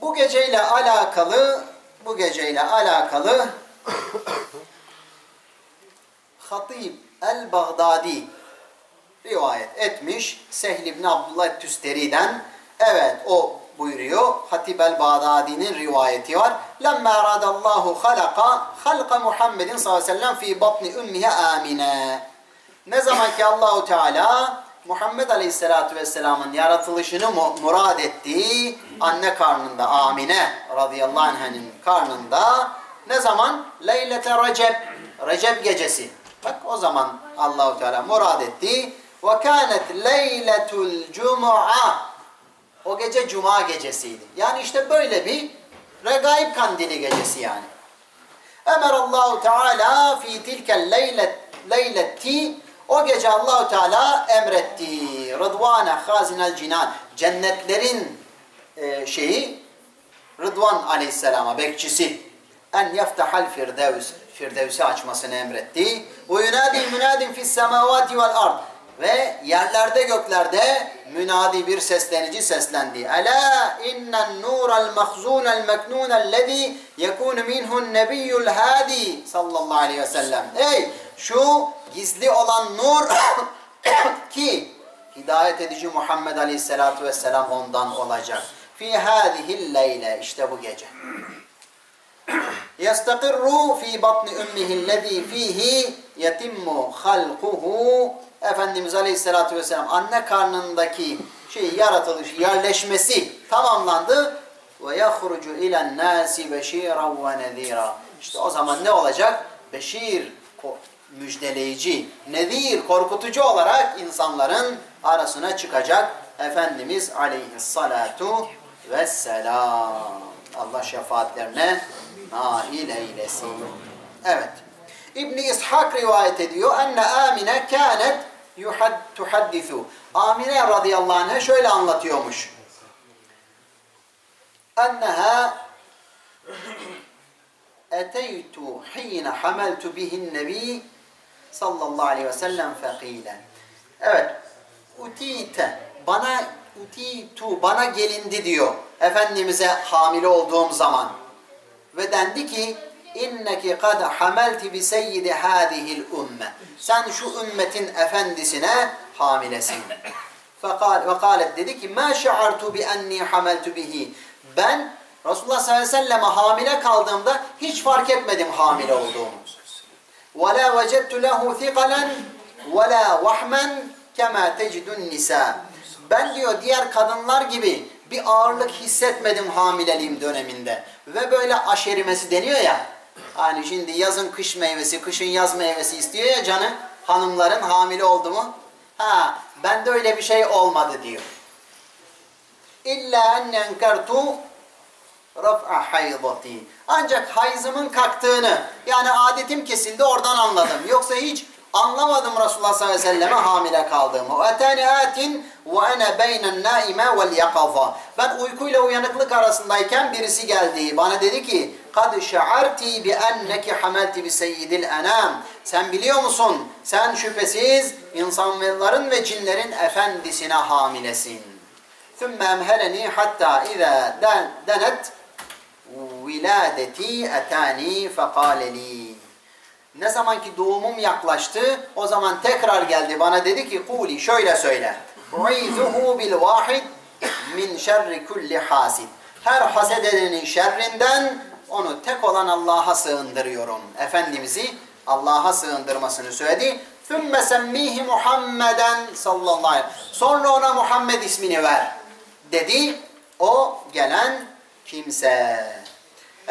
Bu geceyle alakalı bu geceyle alakalı Hatib el-Baghdadi rivayet etmiş Sehl ibn Abdullah Tüsteri'den. Evet o buyuruyor. Hatib el-Baghdadi'nin rivayeti var. Lemma aradallahu halaka halka Muhammedin sallallahu aleyhi ve sellem fi batni ümmihe amine. Ne zaman ki Allahu Teala Muhammed Aleyhisselatü Vesselam'ın yaratılışını mu- murad ettiği anne karnında Amine radıyallahu anh'ın karnında ne zaman? Leylete Recep, Recep gecesi. Bak o zaman Allahu Teala murad etti. Ve kânet leyletul cum'a. O gece cuma gecesiydi. Yani işte böyle bir regaib kandili gecesi yani. Emer Allahu Teala fi tilkel leylet leyleti o gece Allahu Teala emretti. Rıdvane hazinel cinan cennetlerin e, şeyi Rıdvan Aleyhisselam'a bekçisi en yeftahal firdevs firdevsi açmasını emretti. Ve yunadi münadin fis semavati vel ard ve yerlerde göklerde münadi bir seslenici seslendi. Ela innen nural mahzunel meknunel lezi yekunu minhun nebiyyul hadi sallallahu aleyhi ve sellem. Ey şu gizli olan nur ki hidayet edici Muhammed Aleyhisselatü Vesselam ondan olacak. Fi hâzihil leyle işte bu gece. Yestakirru fi batni ümmihi lezî fihi yetimmu halkuhu Efendimiz Aleyhisselatü Vesselam anne karnındaki şey yaratılış, yerleşmesi tamamlandı. Ve yahrucu ilen nâsi beşîran ve nedîra. İşte o zaman ne olacak? Beşir müjdeleyici, nezir korkutucu olarak insanların arasına çıkacak Efendimiz Aleyhissalatu Vesselam. Allah şefaatlerine nail eylesin. Evet. İbni İshak rivayet ediyor. Enne Amine kânet yuhad, tuhaddisu. Amine radıyallahu anh'a şöyle anlatıyormuş. Enneha eteytu hine hameltu bihin nebi sallallahu aleyhi ve sellem fekile. Evet. Utite. Bana utitu. Bana gelindi diyor. Efendimiz'e hamile olduğum zaman. Ve dendi ki inneki kad hamelti bi seyyidi hadihil ümme. Sen şu ümmetin efendisine hamilesin. Fekal, ve kalet dedi ki ma şa'artu bi enni hameltu bihi. Ben Resulullah sallallahu aleyhi ve selleme hamile kaldığımda hiç fark etmedim hamile olduğumu. وَلَا وَجَدْتُ لَهُ ثِقَلًا وَلَا وَحْمًا كَمَا تَجِدُ النِّسَاء Ben diyor diğer kadınlar gibi bir ağırlık hissetmedim hamileliğim döneminde. Ve böyle aşerimesi deniyor ya. Hani şimdi yazın kış meyvesi, kışın yaz meyvesi istiyor ya canı. Hanımların hamile oldu mu? Ha, bende öyle bir şey olmadı diyor. İlla enne enkertu raf'a haydati. Ancak hayzımın kalktığını yani adetim kesildi oradan anladım. Yoksa hiç anlamadım Resulullah sallallahu aleyhi ve selleme hamile kaldığımı. Etani atin ve ene beynen naime vel yakaza. Ben uykuyla uyanıklık arasındayken birisi geldi. Bana dedi ki kad şa'arti bi enneki hamelti bi seyyidil enam. Sen biliyor musun? Sen şüphesiz insanların ve cinlerin efendisine hamilesin. ثم أمهلني حتى إذا دن- دنت viladeti etani fekale li. Ne zaman ki doğumum yaklaştı, o zaman tekrar geldi bana dedi ki kuli şöyle söyle. Uizuhu bil vahid min şerri kulli hasid. Her haset edenin şerrinden onu tek olan Allah'a sığındırıyorum. Efendimiz'i Allah'a sığındırmasını söyledi. ثُمَّ سَمِّيهِ Muhammeden sallallahu aleyhi ve sellem. Sonra ona Muhammed ismini ver dedi. O gelen kimse.